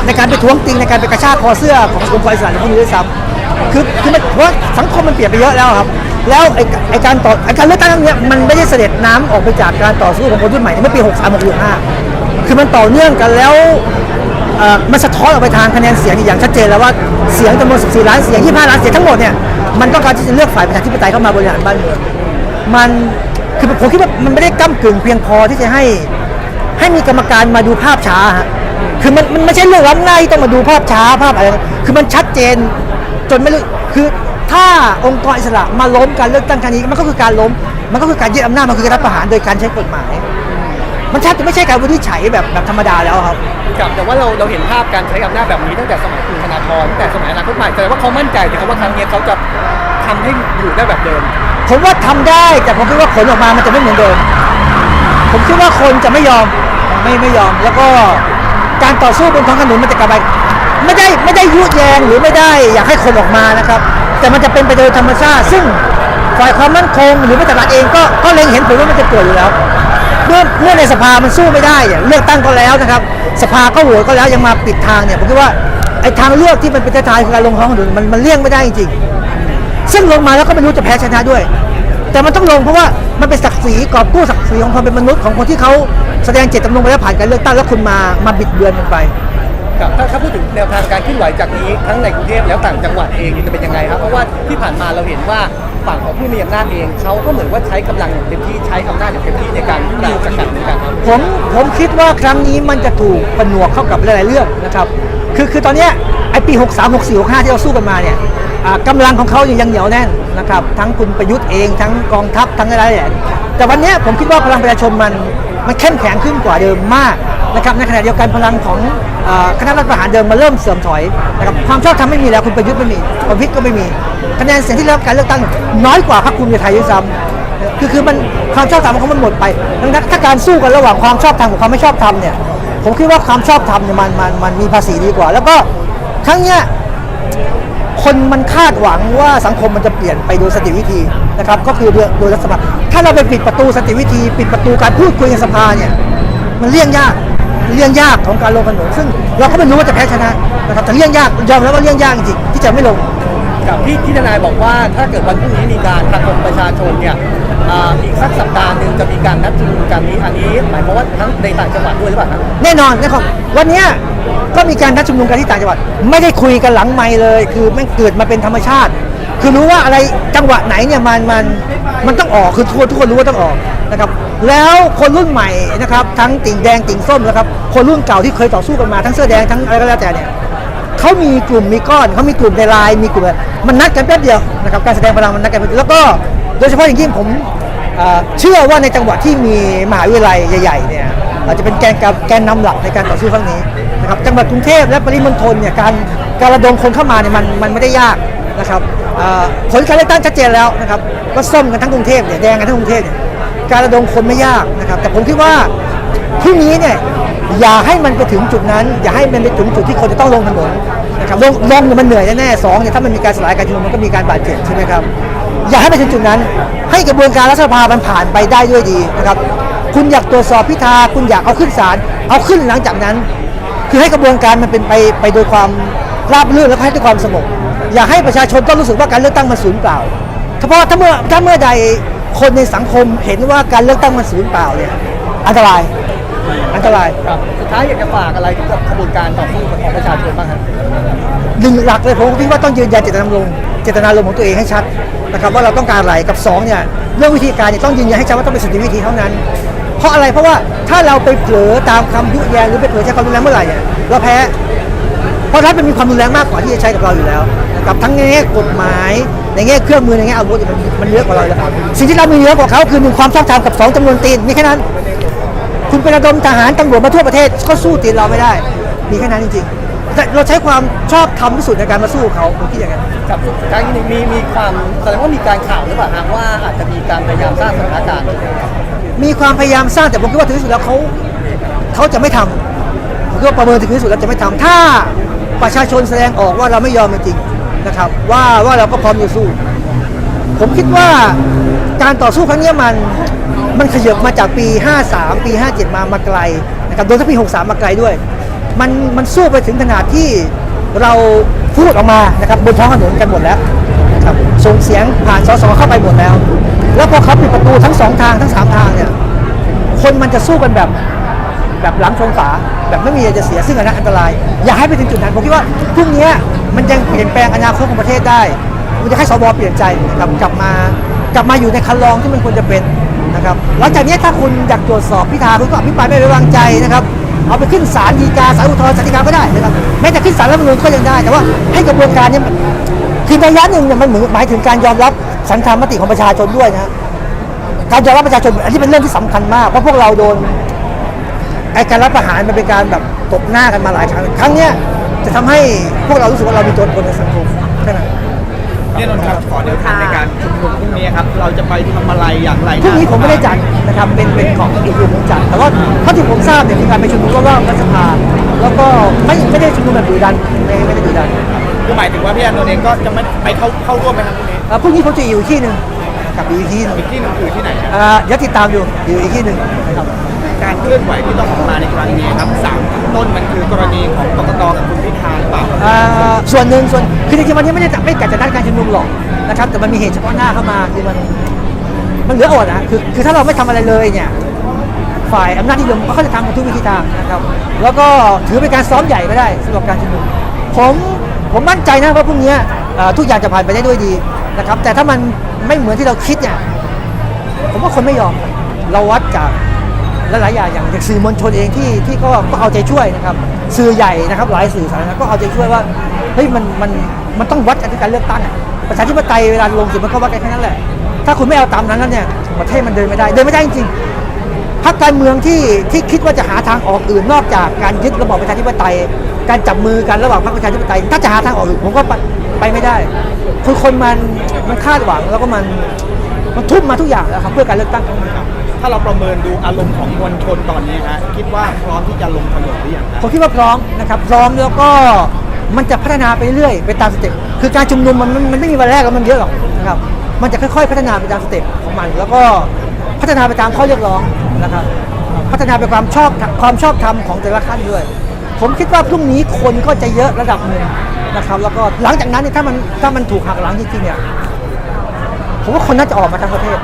ับในการไปท้วงติงในการไปกระชากคอเสื้อขององค์กรอิสระในพวกนี้ด้วยซ้ำคือคือมันเพราะว่าสังคมมันเปลี่ยนไปเยอะแล้วครับ แล้วไอ้ไอ้การต่อไอ้การเลือกตั้งครั้งเนี้ยมันไม่ได้เสด็จน้ำออกไปจากการต่อสู้ของคนรุ่นใหม่เมื่อปี63 65คือมันต่อเนื่องกันแล้วมันสะท้อนออกไปทางคะแนนเสียงอย่างชัดเจนแล้วว่าเสียงจำนวน 14 ล้านเสียง 25 ล้านเสียงทั้งหมดเนี่ยมันต้องการที่จะเลือกฝ่ายประชาธิปไตยเข้ามาบริหารบ้านเมืองมันคือผมคิดว่ามันไม่ได้ก้ากึ่งเพียงพอที่จะให้ให้มีกรรมการมาดูภาพช้าฮะ คือมันมันไม่ใช่เรื่องล้ำหน้าที่ต้องมาดูภาพช้าภาพอะไร คือมันชัดเจนจนไม่รู้คือถ้าองค์กรอิสระมาล้มการเลือกตั้งครั้งนี้มันก็คือการล้ม มันก็คือการยึดอำนาจมันคือการรัฐประหารโดยการใช้กฎหมาย มันแทบจะไม่ใช่การวินิจฉัยแบบแบบธรรมดาแล้วครับ กับแต่ว่าเราเราเห็นภาพการใช้อำนาจแบบนี้ตั้งแต่สมัยคุณธนาธรตั้งแต่สมัยอนาคตใหม่แสดงว่าเขามั่นใจนะครับว่าครั้งนี้เขาจะทำให้อยู่ได้แบบเดิม ผมว่าทำได้แต่ผมคิดว่าผลออกมามันจะไม่เหมือนเดิม ผมคิดว่าคนจะไม่ยอมไม่ไม่ยอมแล้วก็ การต่อสู้บนท้องถนนมันจะกลับไปไม่ได้ไม่ได้ยุแยงหรือไม่ได้อยากให้คนออกมานะครับ แต่มันจะเป็นไปโดยธรรมชาติ ซึ่งฝ่ายความมั่นคงหรือแม้แต่รัฐเองก็ก็เล็งเห็นผลว่ามันจะเกิดอยู่แล้วเมื่อเมื่อในสภามันสู้ไม่ได้เนี่ยเลือกตั้งก็แล้วนะครับ สภาก็โหวตก็แล้วยังมาปิดทางเนี่ยผมคิดว่าไอ้ทางเลือกที่มันเป็นท้ายคือการลงท้องถนนมันมันเลี่ยงไม่ได้จริงๆซึ่งลงมาแล้วก็ไม่รู้จะแพ้ชนะด้วย แต่มันต้องลงเพราะว่ามันเป็นศักดิ์ศรีกอบกู้ศักดิ์ศรีของความเป็นมนุษย์ของคนที่เขา แสดงเจตจำนงไปแล้วผ่านการเลือกตั้งแล้วคุณมามาบิดเบือนมันไปกับถ้าถ้าพูดถึงแนวทางการเคลื่อนไหวจากนี้ทั้งในกรุงเทพแล้วต่างจังหวัดเองนี่จะเป็นยังไงครับเพราะว่าที่ผ่านมาเราเห็นว่าฝั่งของผู้มีอำนาจเองเขาก็เหมือนว่าใช้กำลังอย่างเต็มที่ใช้อำนาจอย่างเต็มที่ในการปราบสกัดเหมือนกันครับ ผมผมคิดว่าครั้งนี้มันจะถูกผนวกเข้ากับหลาย ๆ เรื่องนะครับ คือคือตอนเนี้ยไอ้ปี 63 64 65 ที่เราสู้กันมาเนี่ยอ่ากำลังของเขายังเหนียวแน่นนะครับ ทั้งคุณประยุทธ์เองทั้งกองทัพทั้งอะไรแหละแต่วันเนี้ยผมคิดว่าพลังประชาชนมัน มันเข้มแข็งขึ้นกว่าเดิมมากนะครับในขณะเดียวกันพลังของคณะรัฐประหารเดิมมาเริ่มเสื่อมถอยนะครับความชอบธรรมไม่มีแล้วคุณประยุทธ์ไม่มีประวิตรก็ไม่มีคะแนนเสียงที่ได้รับการเลือกตั้งน้อยกว่าพรรคภูมิใจไทยด้วยซ้ำคือคือมันความชอบธรรมของเขามันหมดไปดังนั้นถ้าการสู้กันระหว่างความชอบธรรมกับความไม่ชอบธรรมเนี่ยผมคิดว่าความชอบธรรมเนี่ยมันมันมันมีภาษีดีกว่า แล้วก็ครั้งเนี้ย คนมันคาดหวังว่าสังคมมันจะเปลี่ยนไปโดยสติวิธีนะครับ ก็คือโดยโดยรัฐสภาถ้าเราไปปิดประตูสติวิธี ปิดประตูการพูดคุยในสภาเนี่ยมันเลี่ยงยากเลี่ยงยากของการลงถนนซึ่งเราก็ไม่รู้ว่าจะแพ้ชนะนะครับแต่เลี่ยงยากยอมรับว่าเลี่ยงยากจริงๆที่จะไม่ลงกับที่ที่ทนายบอกว่าถ้าเกิดวันพรุ่งนี้มีการทางกรมประชาชนเนี่ย อ่าอีกสักสัปดาห์หนึ่งจะมีการนัดชุมนุมกันนี้อันนี้หมายความว่าทั้งในต่างจังหวัดด้วยหรือเปล่าครับแน่นอนนะครับวันเนี้ยก็มีการนัดชุมนุมกันที่ต่างจังหวัด ไม่ได้คุยกันหลังไม่เลย คือมันเกิดมาเป็นธรรมชาติ คือรู้ว่าอะไรจังหวะไหนเนี่ยมันมันมันต้องออกคือทุกคนทุกคนรู้ว่าต้องออกนะครับแล้วคนรุ่นใหม่นะครับทั้งติ่งแดงติ่งส้มนะครับคนรุ่นเก่าที่เคยต่อสู้กันมาทั้งเสื้อแดงทั้งอะไรก็แล้วแต่เนี่ยเขามีกลุ่มมีก้อนเขามีกลุ่มในไลน์มีกลุ่มอะไรมันนัดกันแป๊บเดียวนะครับการแสดงพลังมันนัดกันแป๊บเดียวแล้วก็โดยเฉพาะอย่างยิ่งผม อ่าเชื่อว่าในจังหวัดที่มีมหาวิทยาลัยใหญ่ๆเนี่ยอาจจะเป็นแกนกำแกนนำหลักในการต่อสู้ครั้งนี้นะครับจังหวัดกรุงเทพและปริมณฑลเนี่ยการการระดมคนเข้ามาเนี่ยมันมันไม่ได้ยากนะครับอ่าผลการเลือกตั้งชัดเจนแล้วนะครับก็ส้มกันทั้งกรุงเทพเนี่ยแดงกันทั้งกรุงเทพเนี่ยการระดมคนไม่ยากนะครับแต่ผมคิดว่า พรุ่งนี้เนี่ยอย่าให้มันไปถึงจุดนั้น อย่าให้มันไปถึงจุดที่คนจะต้องลงถนนนะครับลงลงเนี่ยมันเหนื่อยแน่ๆสองเนี่ยถ้ามันมีการสลายการชุมนุมมันก็มีการบาดเจ็บใช่ไหมครับ อย่าให้ไปถึงจุดนั้น ให้กระบวนการรัฐสภามันผ่านไปได้ด้วยดีนะครับ คุณอยากตรวจสอบพิธาคุณอยากเอาขึ้นศาลเอาขึ้นหลังจากนั้น คือให้กระบวนการมันเป็นไปไปโดยความราบรื่นและให้ด้วยความสงบอย่าให้ประชาชนต้องรู้สึกว่าการเลือกตั้งมันสูญเปล่าเฉพาะถ้าเมื่อถ้าเมื่อใดคนในสังคมเห็นว่าการเลือกตั้งมันสูญเปล่าเนี่ยอันตรายอันตรายครับสุดท้ายอยากจะฝากอะไรถึงกับขบวนการต่อสู้ของประชาชนบ้างครับหนึ่งหลักเลยผมคิดว่าต้องยืนยันเจตนารมณ์เจตนารมณ์ของตัวเองให้ชัดนะครับว่าเราต้องการอะไรกับสองเนี่ยเรื่องวิธีการเนี่ยต้องยืนยันให้ชัดว่าต้องเป็นสันติวิธีเท่านั้น เพราะอะไรเพราะว่าถ้าเราไปเผลอตามคำยุแยงหรือไปเผลอใช้ความรุนแรงเมื่อไหร่เนี่ยเราแพ้เพราะรัฐมันมีความรุนแรงมากกว่าที่จะใช้กับเราอยู่แล้วนะครับทั้งในแง่กฎหมายในแง่เครื่องมือในแง่อาวุธมันมันเยอะกว่าเราแล้วสิ่งที่เรามีเยอะกว่าเขาคือหนึ่งความชอบธรรมกับสองจำนวนตีนมีแค่นั้น คุณเป็นระดมทหารตำรวจมาทั่วประเทศก็สู้ตีนเราไม่ได้ มีแค่นั้นจริงๆ เราใช้ความชอบธรรมที่สุดในการมาสู้เขาผมคิดอย่างนั้น กับสุดท้ายนี้มีมีความแสดงว่ามีการข่าวหรือเปล่าฮะว่าอาจจะมีการพยายามสร้างสถานการณ์มีความพยายามสร้างแต่ผมคิดว่าถึงที่สุดแล้วเขาเขาจะไม่ทำผมคิดว่าประเมินถึงที่สุดแล้วจะไม่ทำถ้าประชาชนแสดงออกว่าเราไม่ยอมจริงๆนะครับ ว่าว่าเราก็พร้อมจะสู้ ผมคิดว่าการต่อสู้ครั้งเนี้ยมันมันขยับมาจากปี 53 ปี 57 มามาไกลนะครับโดยเฉพาะปี 63 มาไกลด้วย มันมันสู้ไปถึงขนาดที่เราพูดออกมานะครับบนท้องถนนกันหมดแล้วนะครับส่งเสียงผ่านสสเข้าไปหมดแล้ว แล้วพอเขาปิดประตูทั้งสองทางทั้งสามทางเนี่ยคนมันจะสู้กันแบบแบบหลังชนฝาแบบไม่มีอะไรจะเสียซึ่งอันนั้นอันตราย อย่าให้ไปถึงจุดนั้นผมคิดว่าพรุ่งนี้มันยังเปลี่ยนแปลงอนาคตของประเทศได้มันจะให้สวเปลี่ยนใจนะครับกลับมากลับมาอยู่ในคันลองที่มันควรจะเป็นนะครับหลังจากนี้ถ้าคุณอยากตรวจสอบพิธาคุณก็อภิปรายไม่ไว้วางใจนะครับ เอาไปขึ้นศาลฎีกาศาลอุทธรณ์ศาลฎีกาก็ได้นะครับแม้แต่ขึ้นศาลรัฐธรรมนูญก็ยังได้แต่ว่าให้กระบวนการเนี้มันคือในระยะหนึ่งเนี่ยมันเหมือนหมายถึงการยอมรับสันธรรมมติของประชาชนด้วยนะฮะการยอมรับประชาชนอันนี้เป็นเรื่องที่สำคัญมากเพราะพวกเราโดนไอ้การรับประหารมันเป็นการแบบตบหน้ากันมาหลายครั้งครั้งเนี้ยจะทำให้พวกเรารู้สึกว่าเรามีตัวตนในสังคมแค่นั้นพี่นนท์ครับขอเดินทางในการชุมนุมพรุ่งนี้ครับ เราจะไปทำอะไรอย่างไรพรุ่งนี้ผมไม่ได้จัดนะครับ เป็นเป็นของอีกกลุ่มผมจัดแต่ว่าเท่าที่ผมทราบเนี่ยมีการไปชุมนุมรอบๆรัฐสภาแล้วก็ไม่ไม่ได้ชุมนุมแบบดุดันไม่ไม่ได้ดุดันคือหมายถึงว่าพี่อานนท์เองก็จะไม่ไปเข้าเข้าร่วมไหมครับพรุ่งนี้อ่าพรุ่งนี้ผมจะอยู่อีกที่หนึ่งนะครับอยู่อีกที่หนึงอีกที่หนึงคือที่ไหนครับอ่าเดี๋ยวติดตามอยู่อยู่อีกที่หนึ่งนะครับการเคลื่อนไหวที่ต้องออกมาในครั้งนี้ครับสามต้นมันคือกรณีของกกตกับคุณพิธาหรือเปล่าอ่าส่วนหนึ่งส่วนคือจริงๆวันนี้ไม่ได้จะไม่กัดจะนัดการชุมนุมหรอกนะครับแต่มันมีเหตุเฉพาะหน้าเข้ามาคือมันมันเหลืออดนะคือคือถ้าเราไม่ทำอะไรเลยเนี่ย ฝ่ายอำนาจนิยมก็เขาจะทำกันทุกวิธีทางนะครับแล้วก็ถือเป็นการซ้อมใหญ่ก็ได้สำหรับการชุมนุมผมผมมั่นใจนะว่าพรุ่งนี้ทุกอย่างจะผ่านไปได้ด้วยดีนะครับแต่ถ้ามันไม่เหมือนที่เราคิดเนี่ยผมว่าคนไม่ยอมเราวัดจากหลายๆอย่างอย่างสื่อมวลชนเองที่ที่ก็ก็เอาใจช่วยนะครับ สื่อใหญ่นะครับ หลายสื่อสาธารณะก็เอาใจช่วยว่าเฮ้ยมันมันมันต้องวัดกันที่การเลือกตั้งประชาธิปไตยเวลาลงสียงมันก็วัดกันแค่นั้นแหละ ถ้าคุณไม่เอาตามนั้นแล้วเนี่ยประเทศมันเดินไม่ได้ เดินไม่ได้จริง พรรคการเมืองที่ที่คิดว่าจะหาทางออกอื่นนอกจากการยึดระบอบประชาธิปไตย การจับมือกันระหว่างพรรคประชาธิปไตย ถ้าจะหาทางออกอื่นผมก็ไปไปไม่ได้ คือคนมันมันคาดหวังแล้วก็มันมันทุ่มมาทุกอย่างแล้วครับเพื่อการเลือกตั้งครั้งนี้ถ้าเราประเมินดูอารมณ์ของมวลชนตอนนี้ฮะคิดว่าพร้อมที่จะลงถนนหรือยังฮะผมคิดว่าพร้อมนะครับพร้อมแล้วก็มันจะพัฒนาไปเรื่อยๆไปตามสเต็ปคือการชุมนุมมันมันมันไม่มีวันแรกแล้วมันเยอะหรอกนะครับมันจะค่อยๆ พัฒนาไปตามสเต็ปของมันแล้วก็ พัฒนาไปตามข้อเรียกร้องนะครับ พัฒนาไปความชอบความชอบธรรมของแต่ละขั้นด้วย ผมคิดว่าพรุ่งนี้คนก็จะเยอะระดับหนึ่งนะครับ แล้วก็หลังจากนั้นเนี่ยถ้ามันถ้ามันถูกหักหลังจริงๆเนี่ยผมว่าคนน่าจะออกมาทั้งประเทศ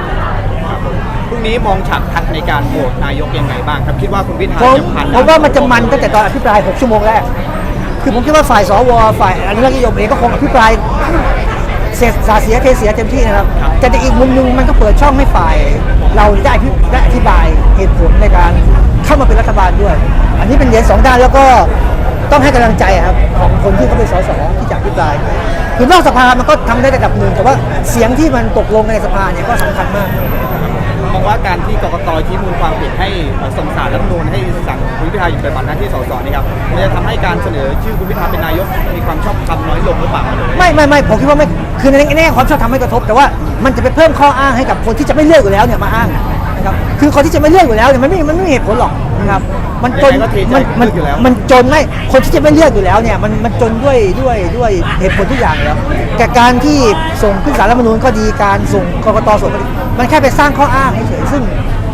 พรุ่งนี้มองฉากทัดในการโหวตนายกยังไงบ้างครับคิดว่าคุณพิธาผมจะผ่านผมว่ามันจะมันตั้งแต่ตอนอภิปราย 6 ชั่วโมงแรก คือผมคิดว่าฝ่ายสวฝ่ายอนุรักษ์นิยมเองก็คงอภิปรายเสียสาเสียเทเสียเต็มที่นะครับ แต่ในอีกมุมหนึงมันก็เปิดช่องให้ฝ่าย เราได้อภิได้อธิบายเหตุผลในการเข้ามาเป็นรัฐบาลด้วย อันนี้เป็นเหรียญสองด้านแล้วก็ต้องให้กำลังใจครับ ของคนที่เขาเป็นสสที่จะอภิปรายคือนอกสภามันก็ทำได้ระดับหนึ่งแต่ว่าเสียงที่มันตกลงในสภาเนี่ยก็สำคัญมากมองว่าการที่กกตชี้มูลความผิดให้ส่งสารรัฐธรรมนูญให้สั่งคุณพิธาหยุดปฏิบัติหน้าที่สสนี่ครับมันจะทำให้การเสนอชื่อคุณพิธาเป็นนายกมีความชอบธรรมน้อยลงหรือเปล่าไม่ไม่ไม่ผมคิดว่าไม่ คือในแง่ความชอบทำไม่กระทบ แต่ว่ามันจะไปเพิ่มข้ออ้างให้กับคนที่จะไม่เลือกอยู่แล้วเนี่ยมาอ้างนะครับคือคนที่จะไม่เลือกอยู่แล้วเนี่ยมันไม่มันไม่มีเหตุผลหรอกนะครับมันจนยังไงก็เทใจมันมันเลือกอยู่แล้ว มันจนไม่คนที่จะไม่เลือกอยู่แล้วเนี่ยมันมันจนด้วยด้วยด้วยเหตุผลทุกอย่างแล้วแต่การที่ส่งขึ้นศาลรัฐธรรมนูญก็ดีการส่งกกตส่งก็ดีมันแค่ไปสร้างข้ออ้างเฉยๆซึ่ง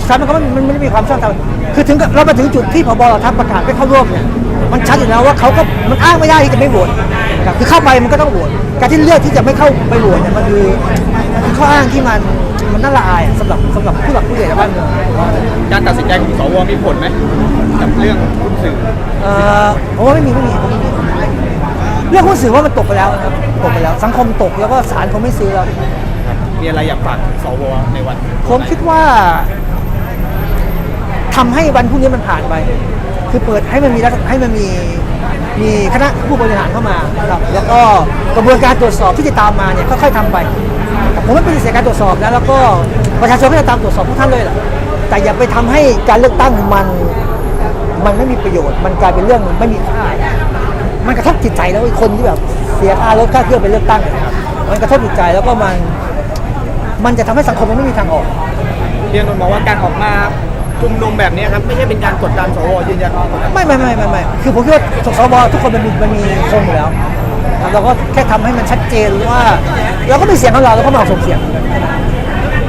สุดท้ายมันก็ไม่มันไม่ได้มีความชอบธรรมคือถึงกับเรามาถึงจุดที่พบเราทัพประกาศไม่เข้าร่วมเนี่ยมันชัดอยู่แล้วว่าเขาก็มันอ้างไม่ได้ที่จะไม่โหวต นะครับคือเข้าไปมันก็ต้องโหวตการที่เลือกที่จะไม่เข้าไปโหวตเนี่ยมันคือมันคือข้ออ้างที่มันมันน่าละอายอะสำหรับสำหรับผู้หลักผู้ใหญ่ในบ้านเมืองการตัดสินใจของสวมีผลไหมกับเรื่องหุ้นสื่อเอ่อผมว่าไม่มีไม่มีผมไม่มีเรื่องหุ้นสื่อว่ามันตกไปแล้วนะครับตกไปแล้วสังคมตกแล้วก็ศาลคงไม่ซื้อแล้ว มีอะไรอยากฝากถึงสวในวันผมคิดว่าทำให้วันพรุ่งนี้มันผ่านไป คือเปิดให้มันมีรัฐให้มันมี มีคณะผู้บริหารเข้ามานะครับแล้วก็กระบวนการตรวจสอบที่จะตามมาเนี่ยค่อยๆทำไปผมไม่ปฏิเสธการตรวจสอบนะแล้วก็ประชาชนก็จะตามตรวจสอบทุกท่านเลยแหละแต่อย่าไปทำให้การเลือกตั้งมันมันไม่มีประโยชน์ มันกลายเป็นเรื่องไม่มีค่า มันกระทบจิตใจแล้วคนที่แบบเสียค่ารถค่าเครื่องไปเลือกตั้งเนี่ยมันกระทบจิตใจแล้วก็มันมันจะทำให้สังคมมันไม่มีทางออกเรียนนนท์มองว่าการออกมา ชุมนุมแบบนี้ครับไม่ใช่เป็นการกดดันสวยืนยันว่าไม่ไม่ไม่ไม่ไม่คือผมคิดว่าสบทุกคนมันมีมันมีโครงอยู่แล้วครับเราก็แค่ทำให้มันชัดเจนว่าเราก็มีเสียงของเราเราก็มาส่งเสียง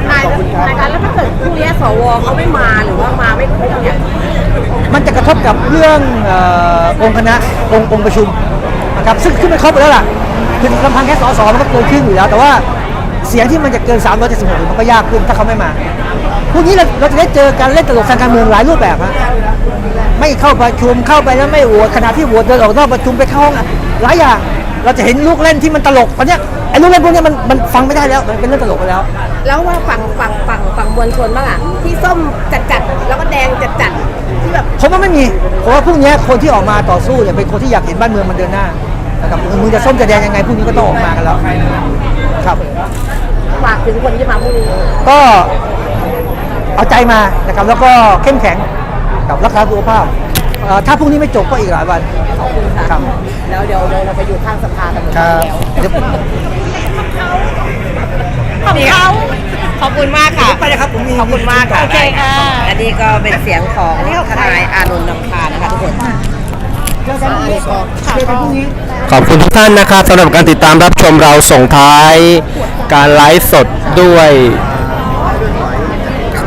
นาขอบคุณครับรายการแล้วถ้าเกิดพรุ่งนี้สวเขาไม่มาหรือว่ามาไม่ครบเนี่ยมันจะกระทบกับเรื่องเอ่อองค์คณะองค์องค์ประชุมนะครับซึ่งขึ้นไปครบไปแล้วล่ะคือลำพังแค่สสมันก็เกินครึ่งอยู่แล้ว แต่ว่าเสียงที่มันจะเกิน376มันก็ยากขึ้นถ้าเขาไม่มา พรุ่งนี้เราเราจะได้เจอการเล่นตลกทางการเมืองหลายรูปแบบฮะไม่เข้าประชุมเข้าไปแล้วไม่โหวตขณะที่โหวตเดินออกนอกประชุมไปเข้าห้องอะหลายอย่างเราจะเห็นลูกเล่นที่มันตลกตอนเนี้ยไอ้ลูกเล่นพวกเนี้ยมันมันฟังไม่ได้แล้วมันเป็นเรื่องตลกไปแล้ว แล้วว่าฝั่งฝั่งฝั่งฝั่งมวลชนบ้างอะที่ส้มจัดจัดๆแล้วก็แดงจัดจัดๆที่แบบผมว่าไม่มีเพราะว่าพรุ่งนี้คนที่ออกมาต่อสู้เนี่ยเป็นคนที่อยากเห็นบ้านเมืองมันเดินหน้านะครับมึงจะส้มจะแดงยังไงพรุ่งนี้ก็ต้องออกมากันแล้วครับ ฝากถึงคนที่มาพรุ่งนี้ก็ เอาใจมานะครับแล้วก็เข้มแข็งกับรักษาสุขภาพเอ่อถ้าพรุ่งนี้ไม่จบก็อีกหลายวัน ขอบคุณค่ะ ครับ แล้วเดี๋ยวเดี๋ยวเราไปอยู่ข้างสภากันเหมือนคกัรันบแล้วเดี๋ยวของเขาขอบคุณมากค่ะ ไปเลยครับผมมี ขอบคุณมากค่ะโอเคค่ะ อันนี้ก็เป็นเสียงของทนายอานนท์นำพานะคะทุกคนเจอกันพรุ่งนี้เจอกันพรุ่งนี้ขอบคุณทุกท่านนะครับสำหรับการติดตามรับชมเราส่งท้ายการไลฟ์สดด้วย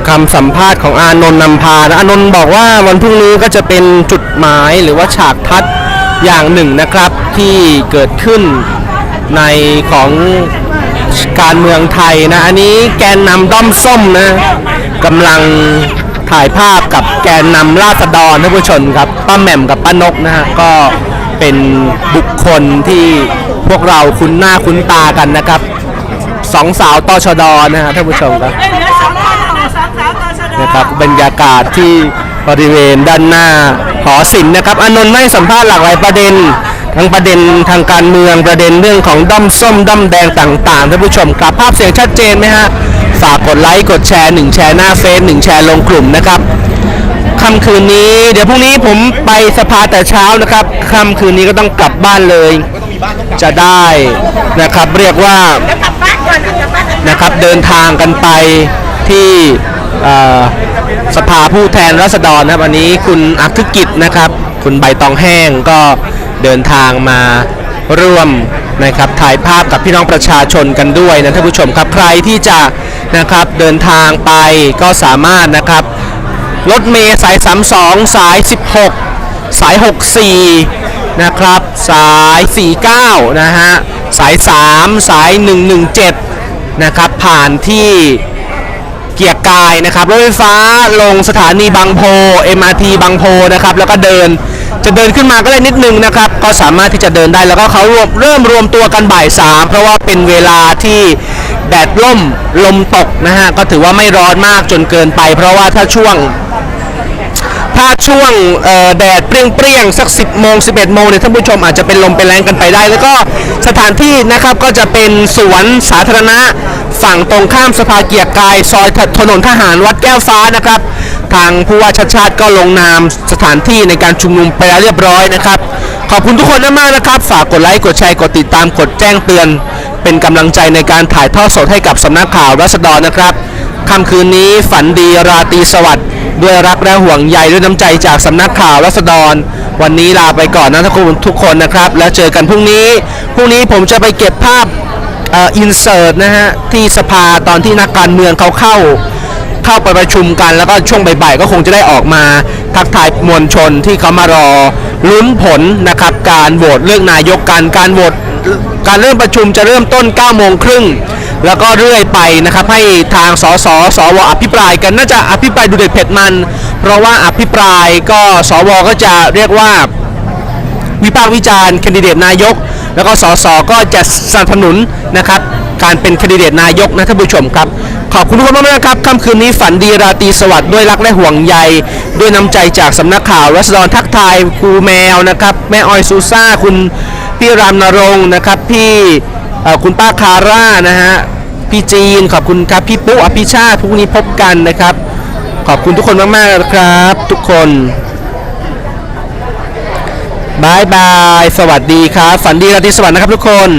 คำสัมภาษณ์ของอานนท์นำพานะอานนท์บอกว่าวันพรุ่งนี้ก็จะเป็นจุดหมายหรือว่าฉากทัดอย่างหนึ่งนะครับที่เกิดขึ้นในของการเมืองไทยนะ อันนี้แกนนำด้อมส้มนะกำลังถ่ายภาพกับแกนนำราษฎรท่านผู้ชมครับป้าแหม่มกับป้านกนะฮะก็เป็นบุคคลที่พวกเราคุ้นหน้าคุ้นตากันนะครับสองสาวตชดนะฮะท่านผู้ชมครับ นะครับบรรยากาศที่บริเวณด้านหน้าหอศิลป์นะครับอนนท์ให้สัมภาษณ์หลากหลายประเด็น ทั้งประเด็นทางการเมืองประเด็นเรื่องของด้อมส้มด้อมแดงต่างๆท่านผู้ชมครับภาพเสียงชัดเจนไหมฮะฝากกดไลค์กดแชร์หนึ่งแชร์หน้าเฟซหนึ่งแชร์ลงกลุ่มนะครับค่ำคืนนี้ เดี๋ยวพรุ่งนี้ผมไปสภาแต่เช้านะครับค่ำคืนนี้ก็ต้องกลับบ้านเลย จะได้นะครับเรียกว่านะครับเดินทางกันไปที่ สภาผู้แทนราษฎรนะครับอันนี้คุณอักษกิจนะครับ คุณใบตองแห้งก็เดินทางมาร่วมนะครับถ่ายภาพกับพี่น้องประชาชนกันด้วยนะท่านผู้ชมครับใครที่จะนะครับเดินทางไปก็สามารถนะครับรถเมย์สาย 32 สาย 16 สาย 64 นะครับ สาย 49 นะฮะ สาย 3 สาย 117 นะครับ ผ่านที่ เกียรกายนะครับรถไฟฟ้าลงสถานีบางโพ MRT บางโพนะครับแล้วก็เดินจะเดินขึ้นมาก็ได้นิดนึงนะครับ ก็สามารถที่จะเดินได้แล้วก็เขารวมเริ่มรวมตัวกันบ่ายสามเพราะว่าเป็นเวลาที่แดดล่มลมตกนะฮะก็ถือว่าไม่ร้อนมากจนเกินไป เพราะว่าถ้าช่วง ถ้าช่วงแดดเปรี้ยงๆสัก 10โมง11โมงเนี่ยท่านผู้ชมอาจจะเป็นลมเป็นแรงกันไปได้ แล้วก็สถานที่นะครับก็จะเป็นสวนสาธารณะ ฝั่งตรงข้ามสภาเกียรกายซอยถนนทหารวัดแก้วฟ้านะครับ ทางผู้ว่าชัดชาติก็ลงนามสถานที่ในการชุมนุมไปแล้วเรียบร้อยนะครับ ขอบคุณทุกคนมากๆนะครับ ฝากกดไลค์กดแชร์กดติดตามกดแจ้งเตือน เป็นกำลังใจในการถ่ายทอดสดให้กับสำนักข่าวรัศดรนะครับค่ำคืนนี้ฝันดีราตรีสวัสดิ์ ด้วยรักและห่วงใยด้วยน้ำใจจากสำนักข่าวรัศดร วันนี้ลาไปก่อนนะทุกคนทุกคนนะครับ แล้วเจอกันพรุ่งนี้พรุ่งนี้ผมจะไปเก็บภาพอินเสิร์ตนะฮะที่สภาตอนที่นักการเมืองเขาเข้าเข้าไปประชุมกันแล้วก็ช่วงบ่ายๆก็คงจะได้ออกมาทักทายมวลชนที่เขามารอลุ้นผลนะครับ การโหวตเลือกนายกการการโหวตการเริ่มประชุมจะเริ่มต้น9โมงครึ่ง แล้วก็เรื่อยไปนะครับให้ทางสสสวอภิปรายกันน่าจะอภิปรายดูเด็ดเผ็ดมัน เพราะว่าอภิปรายก็สวก็จะเรียกว่าวิพากษ์วิจารณ์แคนดิเดตนายก แล้วก็สสก็จะสนับสนุนนะครับการเป็นแคนดิเดตนายกนะท่านผู้ชมครับ ขอบคุณทุกคนมากนะครับค่ำคืนนี้ฝันดีราตรีสวัสดิ์ด้วยรักและห่วงใย ด้วยน้ำใจจากสำนักข่าวรัศดรทักทายครูแมวนะครับ แม่ออยซูซ่า คุณพี่รามนรงค์นะครับ พี่ คุณป้าคาร่านะฮะพี่จีนขอบคุณครับพี่ปุ๊อภิชาติพรุ่งนี้พบกันนะครับ ขอบคุณทุกคนมากๆนะครับ ทุกคนบายบาย สวัสดีครับ ฝันดีราตรีสวัสดิ์นะครับทุกคน